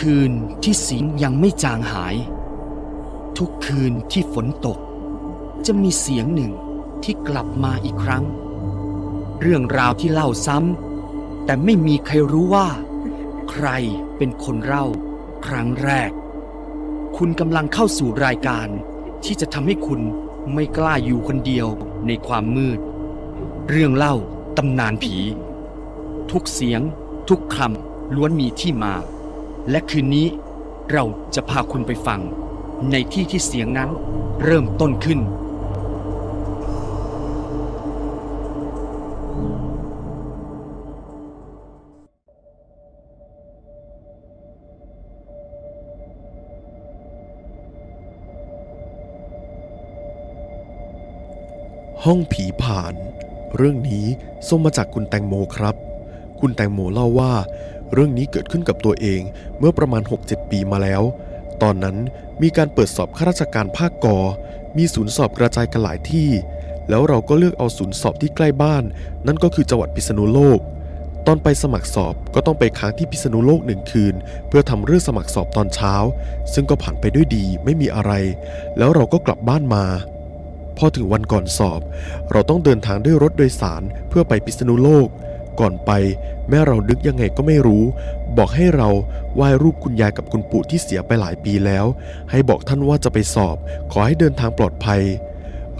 คืนที่เสียงยังไม่จางหาย ทุกคืนที่ฝนตก จะมีเสียงหนึ่งที่กลับมาอีกครั้ง เรื่องราวที่เล่าซ้ำแต่ไม่มีใครรู้ว่า ใครเป็นคนเล่า ครั้งแรก คุณกำลังเข้าสู่รายการ ที่จะทำให้คุณไม่กล้าอยู่คนเดียวในความมืด เรื่องเล่าตำนานผี ทุกเสียง ทุกคำล้วนมีที่มา และคืนนี้เราจะพาคุณไปฟัง ในที่ที่เสียงนั้นเริ่มต้นขึ้น ห้องผีผ่าน เรื่องนี้ส่งมาจากคุณแตงโมครับ คุณแตงโมเล่าว่า เรื่องนี้เกิดขึ้นกับตัวเองเมื่อประมาณ 6-7 ปีมาแล้ว ตอนนั้นมีการเปิดสอบข้าราชการภาคกอ มีศูนย์สอบกระจายกันหลายที่ แล้วเราก็เลือกเอาศูนย์สอบที่ใกล้บ้าน นั่นก็คือจังหวัดพิษณุโลก ตอนไปสมัครสอบก็ต้องไปค้างที่พิษณุโลกหนึ่งคืน เพื่อทำเรื่องสมัครสอบตอนเช้า ซึ่งก็ผ่านไปด้วยดีไม่มีอะไร แล้วเราก็กลับบ้านมาพอถึงวันก่อนสอบ เราต้องเดินทางด้วยรถโดยสารเพื่อไปพิษณุโลก ก่อนไป แม่เราดึกยังไงก็ไม่รู้ บอกให้เราไหว้รูปคุณยายกับคุณปู่ที่เสียไปหลายปีแล้ว ให้บอกท่านว่าจะไปสอบ ขอให้เดินทางปลอดภัย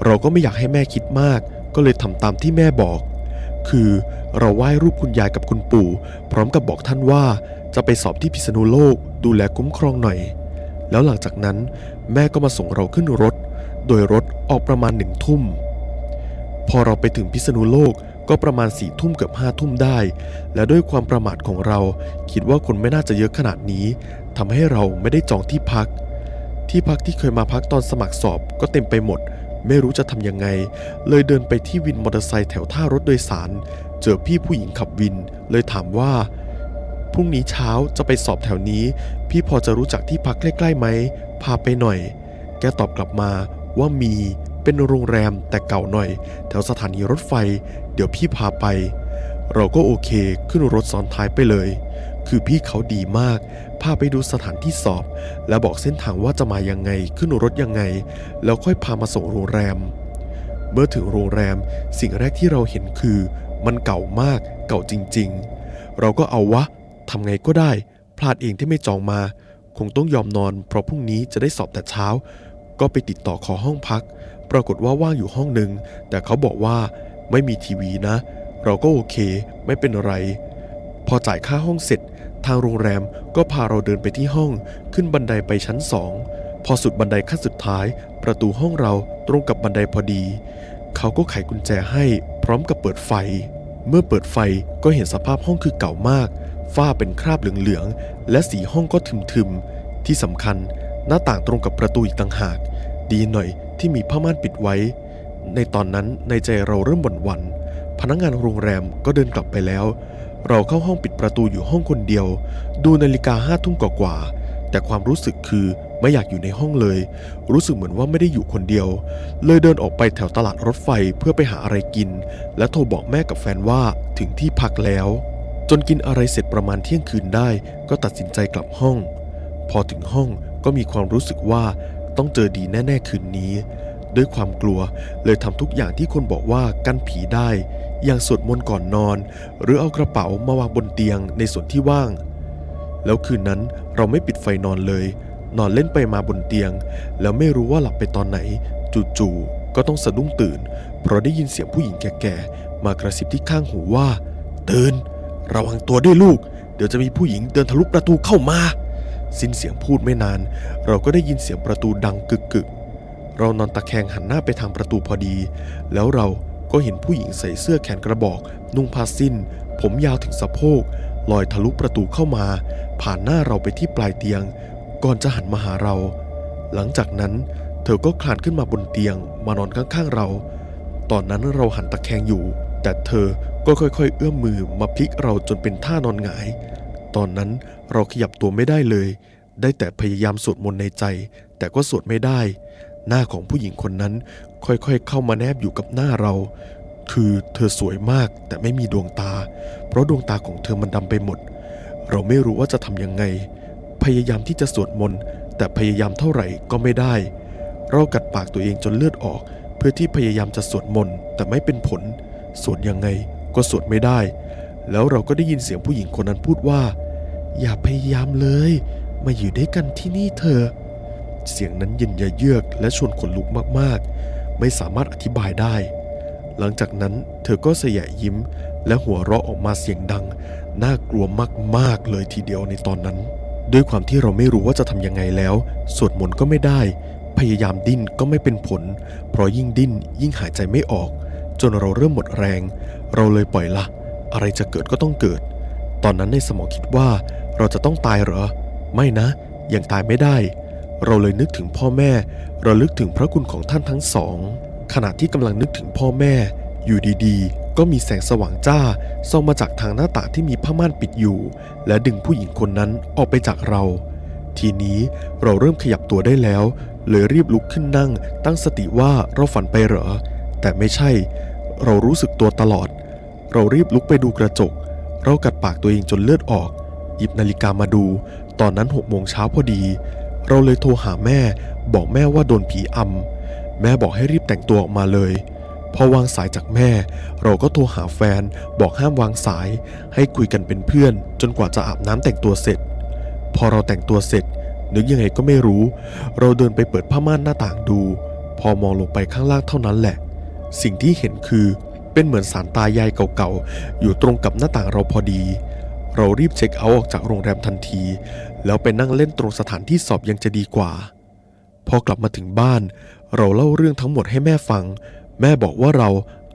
เราก็ไม่อยากให้แม่คิดมาก ก็เลยทำตามที่แม่บอก คือเราไหว้รูปคุณยายกับคุณปู่ พร้อมกับบอกท่านว่าจะไปสอบที่พิษณุโลก ดูแลคุ้มครองหน่อย แล้วหลังจากนั้น แม่ก็มาส่งเราขึ้นรถ โดยรถออกประมาณหนึ่งทุ่มพอเราไปถึงพิษณุโลก ก็ประมาณสี่ทุ่มเกือบห้าทุ่มได้ และด้วยความประมาทของเรา คิดว่าคนไม่น่าจะเยอะขนาดนี้ทำให้เราไม่ได้จองที่พัก ที่พักที่เคยมาพักตอนสมัครสอบก็เต็มไปหมด ไม่รู้จะทำยังไง เลยเดินไปที่วินมอเตอร์ไซค์แถวท่ารถโดยสาร เจอพี่ผู้หญิงขับวิน เลยถามว่าพรุ่งนี้เช้าจะไปสอบแถวนี้ พี่พอจะรู้จักที่พักใกล้ๆไหมพาไปหน่อย แกตอบกลับมาว่ามี เป็นโรงแรมแต่เก่าหน่อย แถวสถานีรถไฟ เดี๋ยวพี่พาไป เราก็โอเคขึ้นรถซ้อนท้ายไปเลย คือพี่เขาดีมาก พาไปดูสถานที่สอบ และบอกเส้นทางว่าจะมายังไงขึ้นรถยังไง แล้วค่อยพามาส่งโรงแรม เมื่อถึงโรงแรมสิ่งแรกที่เราเห็นคือ มันเก่ามากเก่าจริง ๆ เราก็เอาวะทำไงก็ได้ พลาดเองที่ไม่จองมา คงต้องยอมนอน เพราะพรุ่งนี้จะได้สอบแต่เช้า ก็ไปติดต่อขอห้องพัก ปรากฏว่าว่างอยู่ห้องหนึ่งแต่เขาบอกว่าไม่มีทีวีนะ เราก็โอเค ไม่เป็นไร พอจ่ายค่าห้องเสร็จ ทางโรงแรมก็พาเราเดินไปที่ห้องขึ้นบันไดไปชั้นสองพอสุดบันไดขั้นสุดท้าย ประตูห้องเราตรงกับบันไดพอดี เขาก็ไขกุญแจให้พร้อมกับเปิดไฟ เมื่อเปิดไฟก็เห็นสภาพห้องคือเก่ามาก ฝ้าเป็นคราบเหลืองๆและสีห้องก็ทึมๆที่สำคัญหน้าต่างตรงกับประตูอีกต่างหาก ดีหน่อยที่มีผ้าม่านปิดไว้ ในตอนนั้นในใจเราเริ่มหวั่นหวันพนักงานโรงแรมก็เดินกลับไปแล้ว เราเข้าห้องปิดประตูอยู่ห้องคนเดียว ดูนาฬิกาห้าทุ่มกว่าแต่ความรู้สึกคือไม่อยากอยู่ในห้องเลย รู้สึกเหมือนว่าไม่ได้อยู่คนเดียว เลยเดินออกไปแถวตลาดรถไฟเพื่อไปหาอะไรกิน และโทรบอกแม่กับแฟนว่าถึงที่พักแล้ว จนกินอะไรเสร็จประมาณเที่ยงคืนได้ ก็ตัดสินใจกลับห้อง พอถึงห้องก็มีความรู้สึกว่า ต้องเจอดีแน่ ๆ คืนนี้ ด้วยความกลัวเลยทำทุกอย่างที่คนบอกว่ากันผีได้ อย่างสวดมนต์ก่อนนอน หรือเอากระเป๋ามาวางบนเตียงในส่วนที่ว่าง แล้วคืนนั้นเราไม่ปิดไฟนอนเลย นอนเล่นไปมาบนเตียง แล้วไม่รู้ว่าหลับไปตอนไหน จู่ๆก็ต้องสะดุ้งตื่น เพราะได้ยินเสียงผู้หญิงแก่ๆมากระซิบที่ข้างหูว่าตื่นระวังตัวด้วยลูก เดี๋ยวจะมีผู้หญิงเดินทะลุประตูเข้ามา สิ้นเสียงพูดไม่นาน เราก็ได้ยินเสียงประตูดังกึกกึกเรานอนตะแคงหันหน้าไปทางประตูพอดี แล้วเราก็เห็นผู้หญิงใส่เสื้อแขนกระบอก นุ่งผ้าสิ้น ผมยาวถึงสะโพกลอยทะลุประตูเข้ามา ผ่านหน้าเราไปที่ปลายเตียง ก่อนจะหันมาหาเรา หลังจากนั้น เธอก็คลานขึ้นมาบนเตียง มานอนข้างๆเรา ตอนนั้นเราหันตะแคงอยู่ แต่เธอก็ค่อยๆ เอื้อมมือมาพลิกเราจนเป็นท่านอนหงาย ตอนนั้นเราขยับตัวไม่ได้เลย ได้แต่พยายามสวดมนต์ในใจ แต่ก็สวดไม่ได้ หน้าของผู้หญิงคนนั้นค่อยๆ เข้ามาแนบอยู่กับหน้าเรา คือเธอสวยมากแต่ไม่มีดวงตา เพราะดวงตาของเธอมันดำไปหมด เราไม่รู้ว่าจะทำยังไง พยายามที่จะสวดมนต์แต่พยายามเท่าไหร่ก็ไม่ได้ เรากัดปากตัวเองจนเลือดออก เพื่อที่พยายามจะสวดมนต์แต่ไม่เป็นผล สวดยังไงก็สวดไม่ได้ แล้วเราก็ได้ยินเสียงผู้หญิงคนนั้นพูดว่า อย่าพยายามเลย มาอยู่ด้วยกันที่นี่เถอะเสียงนั้นเย็นยะเยือกและชวนขนลุกมากๆ ไม่สามารถอธิบายได้ หลังจากนั้นเธอก็เสยยิ้ม และหัวเราะออกมาเสียงดัง น่ากลัวมากๆเลยทีเดียวในตอนนั้น ด้วยความที่เราไม่รู้ว่าจะทำยังไงแล้ว สวดมนต์ก็ไม่ได้ พยายามดิ้นก็ไม่เป็นผล เพราะยิ่งดิ้นยิ่งหายใจไม่ออก จนเราเริ่มหมดแรง เราเลยปล่อยละ อะไรจะเกิดก็ต้องเกิด ตอนนั้นในสมองคิดว่าเราจะต้องตายเหรอ ไม่นะ ยังตายไม่ได้ เราเลยนึกถึงพ่อแม่ เราลึกถึงพระคุณของท่านทั้งสอง ขณะที่กำลังนึกถึงพ่อแม่ อยู่ดีๆ ก็มีแสงสว่างจ้าส่องมาจากทางหน้าต่างที่มีผ้าม่านปิดอยู่ และดึงผู้หญิงคนนั้นออกไปจากเรา ทีนี้เราเริ่มขยับตัวได้แล้ว เลยรีบลุกขึ้นนั่ง ตั้งสติว่าเราฝันไปเหรอ แต่ไม่ใช่ เรารู้สึกตัวตลอด เรารีบลุกไปดูกระจก เรากัดปากตัวเองจนเลือดออก หยิบนาฬิกามาดู ตอนนั้นหกโมงเช้าพอดี เราเลยโทรหาแม่ บอกแม่ว่าโดนผีอำแม่บอกให้รีบแต่งตัวออกมาเลย พอวางสายจากแม่ เราก็โทรหาแฟน บอกห้ามวางสาย ให้คุยกันเป็นเพื่อน จนกว่าจะอาบน้ำแต่งตัวเสร็จ พอเราแต่งตัวเสร็จ นึกยังไงก็ไม่รู้ เราเดินไปเปิดผ้าม่านหน้าต่างดู พอมองลงไปข้างล่างเท่านั้นแหละ สิ่งที่เห็นคือ เป็นเหมือนสารตายายเก่าๆ อยู่ตรงกับหน้าต่างเราพอดี เรารีบเช็คเอาท์ออกจากโรงแรมทันที แล้วไปนั่งเล่นตรงสถานที่สอบยังจะดีกว่า พอกลับมาถึงบ้าน เราเล่าเรื่องทั้งหมดให้แม่ฟัง แม่บอกว่าเรา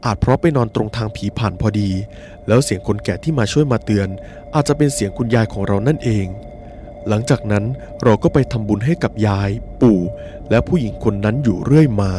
อาจเพราะไปนอนตรงทางผีผ่านพอดี แล้วเสียงคนแก่ที่มาช่วยมาเตือน อาจจะเป็นเสียงคุณยายของเรานั่นเอง หลังจากนั้นเราก็ไปทำบุญให้กับยาย ปู่ และผู้หญิงคนนั้นอยู่เรื่อยมา